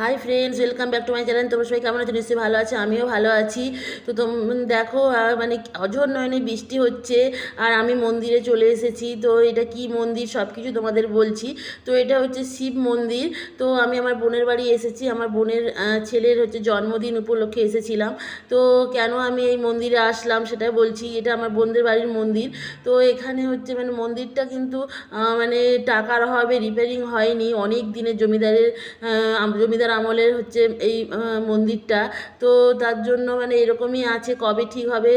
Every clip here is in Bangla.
Hi friends welcome back to my channel তোমরা সবাই কেমন আছো? নিশ্চয়ই ভালো আছে আমিও ভালো আছি। তো তোম দেখো মানে অঝর নয়নে বৃষ্টি হচ্ছে আর আমি মন্দিরে চলে এসেছি। তো এটা কি মন্দির সব কিছু তোমাদের বলছি। তো এটা হচ্ছে শিব মন্দির। তো আমি আমার বোনের বাড়ি এসেছি। আমার বোনের ছেলের হচ্ছে জন্মদিন উপলক্ষে এসেছিলাম। তো কেন আমি এই মন্দিরে আসলাম সেটা বলছি। এটা আমার বোনদের বাড়ির মন্দির। তো এখানে হচ্ছে মানে মন্দিরটা কিন্তু মানে টাকার অভাবে রিপেয়ারিং হয়নি। অনেক দিনের জমিদারের আহ, আম- আমলের হচ্ছে এই মন্দিরটা। তো তার জন্য মানে এরকমই আছে, কবে ঠিক হবে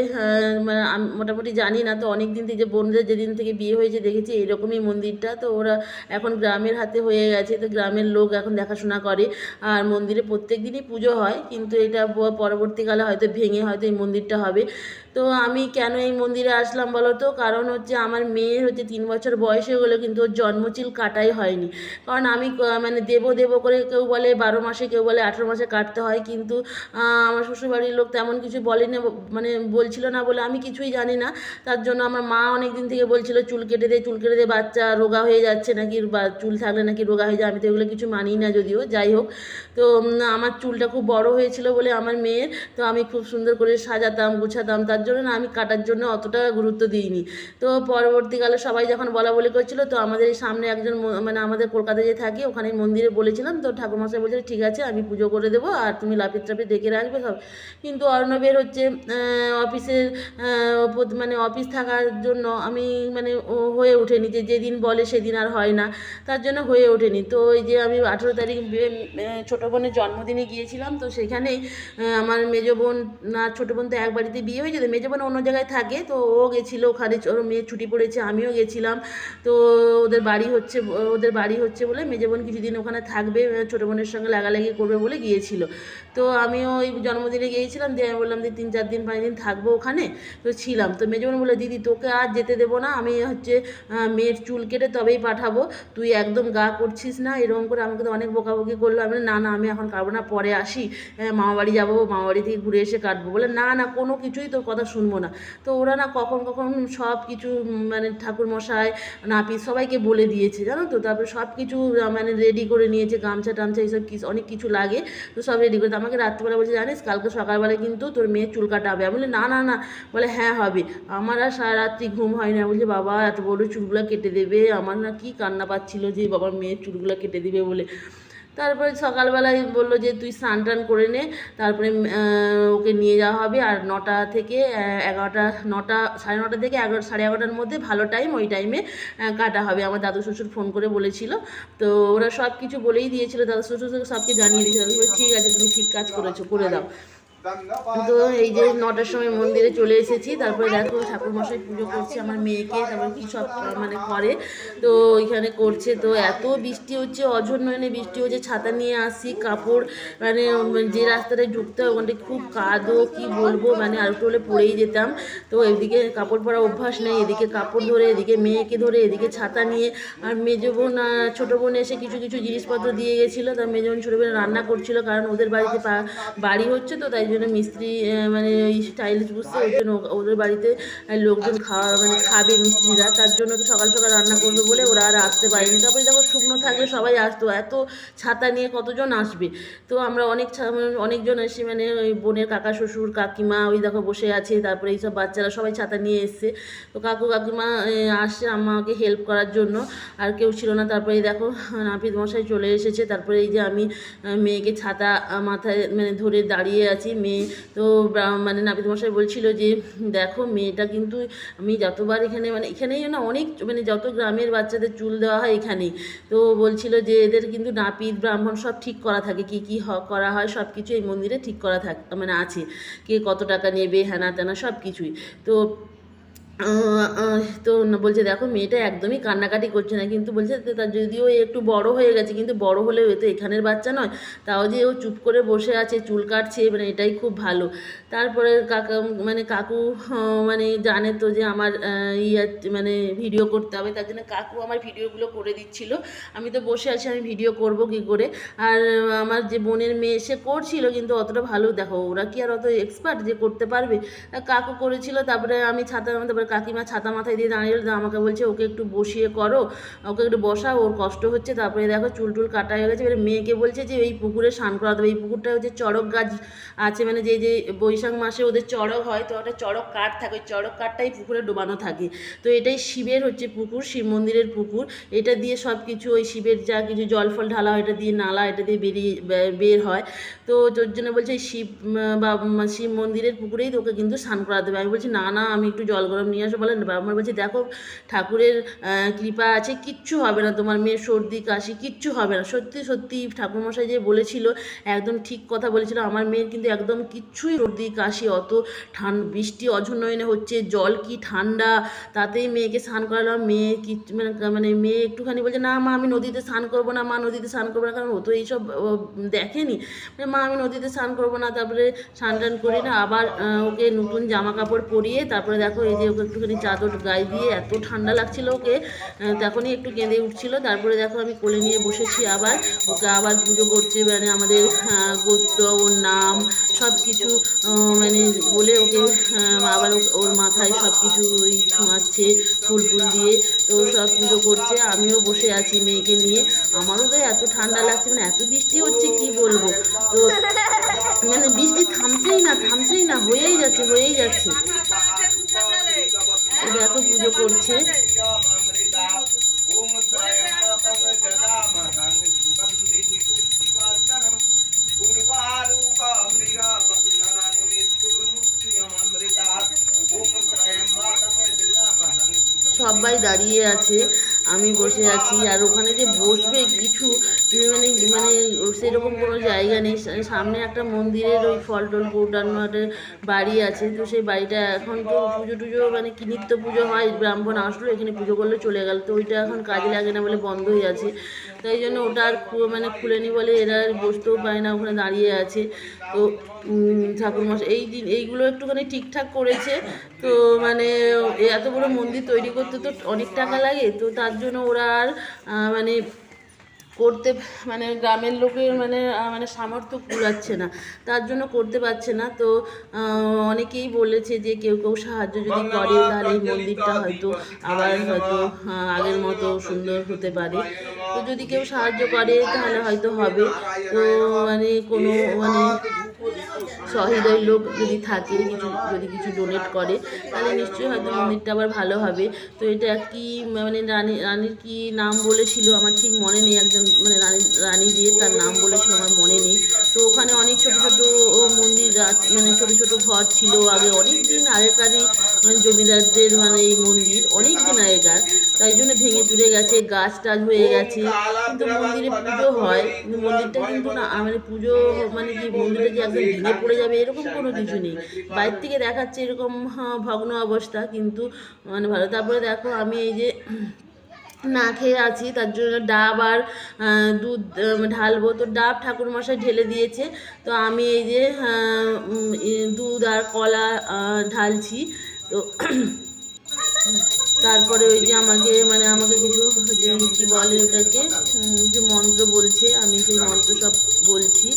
মানে মোটামুটি জানি না। তো অনেক দিন থেকে বোনদের যেদিন থেকে বিয়ে হয়েছে দেখেছি এরকমই মন্দিরটা। তো ওরা এখন গ্রামের হাতে হয়ে গেছে, তো গ্রামের লোক এখন দেখাশোনা করে। আর মন্দিরে প্রত্যেক দিনই পুজো হয়, কিন্তু এটা পরবর্তীকালে হয়তো ভেঙে হয়তো এই মন্দিরটা হবে। তো আমি কেন এই মন্দিরে আসলাম বলো তো কারণ হচ্ছে আমার মেয়ের হচ্ছে তিন বছর বয়স গেলো, কিন্তু ওর জন্মচিল কাটাই হয়নি। কারণ আমি মানে দেব দেব করে কেউ বলে বারো মাসে, কেউ বলে আঠেরো মাসে কাটতে হয়, কিন্তু আমার শ্বশুরবাড়ির লোক তেমন কিছু বলেনি মানে বলছিল না বলে আমি কিছুই জানি না। তার জন্য আমার মা অনেক দিন থেকে বলছিল, চুল কেটে দে, চুল কেটে দে, বাচ্চা রোগা হয়ে যাচ্ছে নাকি, বা চুল থাকলে নাকি রোগা হয়ে যায় আমি তো এগুলো কিছু মানি না যদিও, যাই হোক। তো আমার চুলটা খুব বড় হয়েছিল বলে আমার মেয়ের, তো আমি খুব সুন্দর করে সাজাতাম, গুছাতাম, তার জন্য না, আমি কাটার জন্য অতটা গুরুত্ব দিইনি। তো পরবর্তীকালে সবাই যখন বলা বলি করছিল, তো আমাদের এই সামনে একজন মানে আমাদের কলকাতায় যে থাকি, ওখানে মন্দিরে বলেছিলাম, তো ঠাকুরমশাই বলছিল, ঠিক আছে, আমি পুজো করে দেবো আর তুমি লাপিত টাপিত ডেকে রাখবে সব। কিন্তু অর্ণবের হচ্ছে অফিসের মানে অফিস থাকার জন্য আমি মানে হয়ে ওঠেনি যে, যেদিন বলে সেদিন আর হয় না। তার জন্য হয়ে ওঠেনি। তো ওই যে আমি আঠেরো তারিখ ছোটো বোনের জন্মদিনে গিয়েছিলাম, তো সেখানেই আমার মেজো বোন, না, ছোটো বোন তো এক বাড়িতে বিয়ে হয়েছে, তো মেজো বোন অন্য জায়গায় থাকে, তো ও গেছিল ওখানে, ওর মেয়ের ছুটি পড়েছে, আমিও গেছিলাম। তো ওদের বাড়ি হচ্ছে, ওদের বাড়ি হচ্ছে বলে মেজো বোন কিছুদিন ওখানে থাকবে, ছোটো বোনের সঙ্গে লাগালাগি করবে বলে গিয়েছিল। তো আমিও ওই জন্মদিনে গিয়েছিলাম, দিয়ে আমি বললাম যে তিন চার দিন, পাঁচ দিন থাকব ওখানে। তো ছিলাম। তো মেজো বোন বলে দিদি, তোকে আর যেতে দেবো না, আমি হচ্ছে মেয়ের চুল কেটে তবেই পাঠাবো। তুই একদম গা করছিস না। এরকম করে আমাকে তো অনেক বকাবকি করল। আমি না না, আমি এখন কাটবো না, পরে আসি। মামাবাড়ি যাব, মামাবাড়ি থেকে ঘুরে এসে কাটবো বলে না না, কোনো কিছুই তোর কথা শুনব না। তো ওরা না কখন কখন সব কিছু মানে ঠাকুর মশাই নাপিত সবাইকে বলে দিয়েছে, জানো তো? তারপরে সব কিছু মানে রেডি করে নিয়েছে, গামছা টামছা এইসব কিছু, অনেক কিছু লাগে, তো সব রেডি করে, আমাকে রাত্রিবেলা বলছে, জানিস, কালকে সকালবেলা কিন্তু তোর মেয়ের চুল কাটা হবে। আমি বলি না না না। বলে হ্যাঁ হবে। আমার আর সারা রাত্রি ঘুম হয় না। বলছে, বাবা, এত বড় চুলগুলো কেটে দেবে। আমার না কি কান্না পাচ্ছিল যে বাবার মেয়ের চুলগুলো কেটে দিবে বলে। তারপরে সকালবেলায় বলল যে, তুই স্নান টান করে নে, তারপরে ওকে নিয়ে যাওয়া হবে। আর নটা থেকে এগারোটা, নটা, সাড়ে নটা থেকে এগারো, সাড়ে এগারোটার মধ্যে ভালো টাইম ওই টাইমে কাটা হবে। আমার দাদু শ্বশুর ফোন করে বলেছিল। তো ওরা সব কিছু বলেই দিয়েছিল। দাদু শ্বশুর সবকে জানিয়ে দিয়েছিল। ঠিক আছে, তুমি ঠিক কাজ করেছ, করে দাও। তো এই যে নটার সময় মন্দিরে চলে এসেছি, তারপরে দেখো ঠাকুর মশাই পুজো করছে আমার মেয়েকে, তারপরে কি সব মানে করে তো ওইখানে করছে, তো এত বৃষ্টি হচ্ছে অঝর নয়নে বৃষ্টি হচ্ছে, ছাতা নিয়ে আসি, কাপড় মানে যে রাস্তাটায় ঢুকতে হয় ওখানটা খুব কাদো, কি বলব মানে আর একটু হলে পড়েই যেতাম, তো এদিকে কাপড় পরা অভ্যাস নেই, এদিকে কাপড় ধরে, এদিকে মেয়েকে ধরে, এদিকে ছাতা নিয়ে, আর মেজো বোন ছোটো বোন এসে কিছু কিছু জিনিসপত্র দিয়ে গেছিল তার মেজো বোন ছোটো বোন রান্না করছিল, কারণ ওদের বাড়িতে বাড়ি হচ্ছে তো, তাই মিস্ত্রি মানে ওই টাইলস বুঝতে ওই জন্য ওদের বাড়িতে লোকজন খাওয়া মানে খাবে মিস্ত্রিরা। তার জন্য তো সকাল সকাল রান্না করবে বলে ওরা আর আসতে পারেনি। তারপরে দেখো শুকনো থাকলে সবাই আসতো। এত ছাতা নিয়ে কতজন আসবে? তো আমরা অনেক মানে অনেকজন এসে মানে ওই বোনের কাকা শ্বশুর, কাকিমা ওই দেখো বসে আছে। তারপরে এইসব বাচ্চারা সবাই ছাতা নিয়ে এসছে। তো কাকু, কাকিমা আসছে আমাকে হেল্প করার জন্য। আর কেউ ছিল না। তারপরে দেখো নাপিত মশাই চলে এসেছে। তারপরে এই যে আমি মেয়েকে ছাতা মাথায় মানে ধরে দাঁড়িয়ে আছি। মেয়ে তো মানে নাপিত মশাই বলছিল যে, দেখো, মেয়েটা কিন্তু আমি যতবার এখানে মানে এখানেই না অনেক মানে যত গ্রামের বাচ্চাদের চুল দেওয়া হয় এখানেই তো বলছিল যে, এদের কিন্তু নাপিত, ব্রাহ্মণ সব ঠিক করা থাকে। কি কি করা হয়, সব কিছু এই মন্দিরে ঠিক করা থাক মানে আছে। কে কত টাকা নেবে হ্যানা ত্যানা সব কিছুই। তো তো বলছে, দেখো, মেয়েটা একদমই কান্নাকাটি করছে না। কিন্তু বলছে তার যদিও একটু বড় হয়ে গেছে, কিন্তু বড় হলেও এ তো এখানের বাচ্চা নয়। তাও যে ও চুপ করে বসে আছে, চুল কাটছে মানে এটাই খুব ভালো। তারপরে কাকা মানে কাকু মানে জানে তো যে আমার ইয়ে মানে ভিডিও করতে হবে, তার জন্য কাকু আমার ভিডিওগুলো করে দিচ্ছিল। আমি তো বসে আছি, আমি ভিডিও করব কি করে? আর আমার যে বোনের মেয়ে, সে করছিল, কিন্তু অতটা ভালো, দেখো, ওরা কি আর অত এক্সপার্ট যে করতে পারবে? কাকু করেছিল, তারপরে আমি ছাতা, তারপরে কাকিমা ছাতা মাথায় দিয়ে দাঁড়িয়ে আমাকে বলছে, ওকে একটু বসিয়ে করো, ওকে একটু বসাও ওর কষ্ট হচ্ছে, তারপরে দেখো চুল টুল কাটা হয়ে গেছে। এবারে মেয়েকে বলছে যে, এই পুকুরে স্নান করা দেবে। এই পুকুরটা হচ্ছে চড়ক গাছ আছে মানে যে যে বৈশাখ মাসে ওদের চড়ক হয়, তো একটা চড়ক কাঠ থাকে, ওই চড়ক কাঠটাই পুকুরে ডোবানো থাকে। তো এটাই শিবের হচ্ছে পুকুর, শিব মন্দিরের পুকুর। এটা দিয়ে সব কিছু ওই শিবের যা কিছু জল ফল ঢালা হয়, এটা দিয়ে নালা, এটা দিয়ে বেরিয়ে বের হয়। তো তোর জন্য বলছে শিব বা শিব মন্দিরের পুকুরেই তোকে কিন্তু স্নান করা দেবে। আমি বলছি, না না, আমি একটু জল গরম নিয়ে আসব বলেন আমার বলছে দেখো ঠাকুরের কৃপা আছে কিচ্ছু হবে না তোমার মেয়ের সর্দি কাশি কিচ্ছু হবে না। সত্যি সত্যি ঠাকুরমশাই যে বলেছিল একদম ঠিক কথা বলেছিল। আমার মেয়ের কিন্তু একদম কিচ্ছুই সর্দি কাশি অত ঠান বৃষ্টি অঝনয়নে হচ্ছে জল কি ঠান্ডা তাতেই মেয়েকে স্নান করালাম। মেয়ে কি মানে মানে মেয়ে একটুখানি বলছে না মা আমি নদীতে স্নান করব না মা নদীতে স্নান করব না কারণ ও তো এইসব দেখেনি। মানে, মা আমি নদীতে স্নান করব না তারপরে স্নান টান করি না। আবার ওকে নতুন জামা কাপড় পরিয়ে তারপরে দেখো এই যে ওকে একটুখানি চাদর গায়ে দিয়ে এত ঠান্ডা লাগছিল ওকে তখনই একটু কেঁদে উঠছিল। তারপরে দেখো আমি কোলে নিয়ে বসেছি আবার, ওকে আবার পুজো করছে মানে আমাদের গোত্র, ওর নাম সব কিছু মানে বলে ওকে আবার ওর মাথায় সব কিছু ওই ছোঁয়াচ্ছে, ফুল টুল দিয়ে, তো সব পুজো করছে। আমিও বসে আছি মেয়েকে নিয়ে। আমারও তো এত ঠান্ডা লাগছে মানে এত বৃষ্টি হচ্ছে, কি বলব? তো মানে বৃষ্টি থামছেই না থামছেই না, হয়েই যাচ্ছে হয়েই যাচ্ছে। দেখো পুজো করছে। সবাই দাঁড়িয়ে আছে, আমি বসে আছি, আর ওখানে যে বসবে কিছু মানে মানে সেরকম কোনো জায়গা নেই। সামনে একটা মন্দিরের ওই ফল টল কৌটানো একটা বাড়ি আছে। তো সেই বাড়িটা এখন তো পুজো টুজো মানে কি নিত্য পুজো হয়? ব্রাহ্মণ আসলো, এখানে পুজো করলে চলে গেল। তো ওইটা এখন কাজে লাগে না বলে বন্ধ হয়ে আছে তাই জন্য ওটা আর মানে খুলেনি বলে এরা আর বসতেও পায় না, ওখানে দাঁড়িয়ে আছে। তো ঠাকুরমশাই, এই দিন, এইগুলো একটুখানি ঠিকঠাক করেছে। তো মানে এত বড় মন্দির তৈরি করতে তো অনেক টাকা লাগে। তো তার জন্য ওরা আর মানে করতে মানে গ্রামের লোকের মানে মানে সামর্থ্য কুড়াচ্ছে না। তার জন্য করতে পারছে না। তো অনেকেই বলেছে যে কেউ কেউ সাহায্য যদি করে তাহলে এই মন্দিরটা হয়তো আবার হয়তো আগের মতো সুন্দর হতে পারে। তো যদি কেউ সাহায্য করে তাহলে হয়তো হবে। তো মানে কোনো মানে সহৃদয় লোক যদি থাকে, কিছু, যদি কিছু ডোনেট করে, তাহলে নিশ্চয়ই হয়তো মন্দিরটা আবার ভালো হবে। তো এটা কি মানে রানী, রানীর কি নাম বলেছিল? আমার ঠিক মনে নেই। একজন মানে রানী রানী যে তার নাম বলেছিল আমার মনে নেই। তো ওখানে অনেক ছোট ছোট মন্দির মানে ছোট ছোট ঘর ছিল। আগে অনেক দিন আগেকারই মানে জমিদারদের মানে এই মন্দির, অনেক দিন আগেকার। তাই জন্য ভেঙে চুরে গেছে গাছ টাছ হয়ে গেছে। কিন্তু মন্দিরে পুজো হয় মন্দিরটা কিন্তু না মানে পুজো মানে কি মন্দিরে যে একদম ভেঙে পড়ে যাবে এরকম কোনো কিছু নেই। বাইরে থেকে দেখাচ্ছে এরকম হ্যাঁ, ভগ্ন অবস্থা কিন্তু মানে ভালো। তারপরে দেখো আমি এই যে না খেয়ে আছি তার জন্য ডাব আর দুধ ঢালবো। তো ডাব ঠাকুরমশাই ঢেলে দিয়েছে। তো আমি এই যে এ, দুধ আর কলা ঢালছি। তো তারপরে ওই যে আমাকে মানে আমাকে কিছু যে কি বলে ওটাকে যে মন্ত্র বলছে আমি সেই মন্ত্র সব বলছি।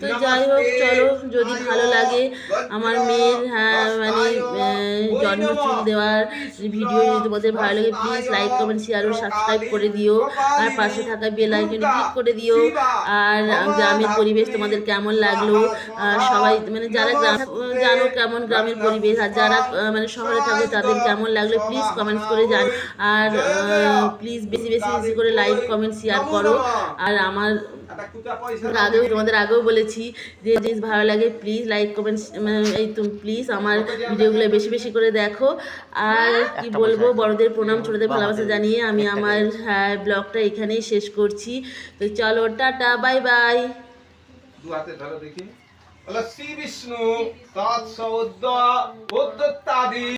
তো যাই হোক চলো যদি ভালো লাগে আমার মেয়ের হ্যাঁ মানে জন্মচুল দেওয়ার ভিডিও যদি তোমাদের ভালো লাগে প্লিজ লাইক কমেন্ট শেয়ার ও সাবস্ক্রাইব করে দিও। আর পাশে থাকা বেল আইকনে ক্লিক করে দিও। আর গ্রামের পরিবেশ তোমাদের কেমন লাগল? আর সবাই মানে যারা গ্রাম জানো কেমন গ্রামের পরিবেশ। আর যারা মানে শহরে থাকে তাদের কেমন লাগল প্লিজ কমেন্টস করে জান। আর প্লিজ বেশি বেশি বেশি করে লাইক কমেন্ট শেয়ার করো। আর আমার আগেও তোমাদের আগেও বলেছি যে জিনিস ভালো লাগে প্লিজ লাইক কমেন্ট এই তুমি প্লিজ আমার ভিডিওগুলো বেশি বেশি করে দেখো। আর কি বলব বড়দের প্রণাম ছোটদের ভালোবাসা জানিয়ে আমি আমার হ্যাঁ, ব্লগটা এখানেই শেষ করছি। তো চলো tata bye bye Shri Vishnu তৎসৌদ্য উদ্যত্তাদি